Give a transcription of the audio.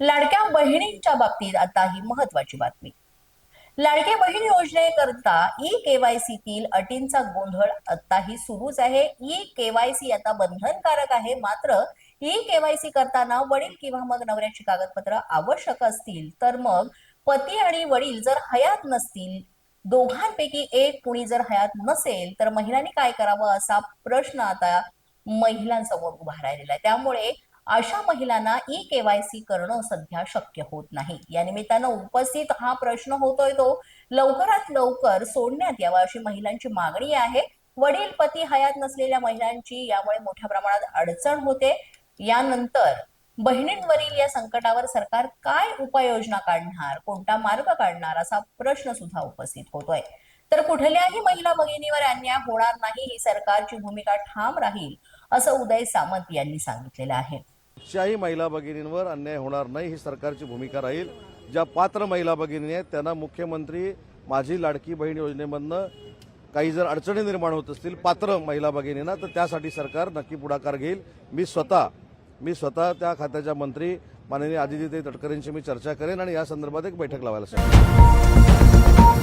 लाडक्या बहिणींच्या बाबतीत आता ही महत्वाची बातमी. लाडके बहीण योजनेकरता ई केवायसीतील अटींचा गोंधळ आताही सुरूच आहे. ई केवायसी आता बंधनकारक आहे. मात्र ई केवायसी करताना वडील किंवा मग नवऱ्याची कागदपत्र आवश्यक असतील तर मग पती आणि वडील जर हयात नसतील दोघांपैकी एक कुणी जर हयात नसेल तर महिलांनी काय करावं असा प्रश्न आता महिलांसमोर उभा राहिलेला आहे. त्यामुळे अशा महिलांना ई केवायसी करणं सध्या शक्य होत नाही. या निमित्तानं उपस्थित हा प्रश्न होतोय तो लवकरात लवकर सोडण्यात यावा अशी महिलांची मागणी आहे. वडील पती हयात नसलेल्या महिलांची यामुळे मोठ्या प्रमाणात अडचण होते. यानंतर बहिणींवरील या संकटावर सरकार काय उपाययोजना काढणार कोणता मार्ग काढणार असा प्रश्न सुद्धा उपस्थित होतोय. तर कुठल्याही महिला भगिनीवर अन्याय होणार नाही ही सरकारची भूमिका ठाम राहील. असं उदय सामंत यांनी सांगितलेलं आहे. कुठच्याही महिला भगिनींवर अन्याय होणार नाही ही सरकारची भूमिका राहील. ज्या पात्र महिला भगिनी आहेत त्यांना मुख्यमंत्री माझी लाडकी बहीण योजनेमधनं काही जर अडचणी निर्माण होत असतील पात्र महिला भगिनींना तर त्यासाठी सरकार नक्की पुढाकार घेईल. मी स्वतः मी स्वतः त्या खात्याच्या मंत्री माननीय आदित्य तटकरेंशी मी चर्चा करेन आणि या संदर्भात एक बैठक लावायला सांगेन.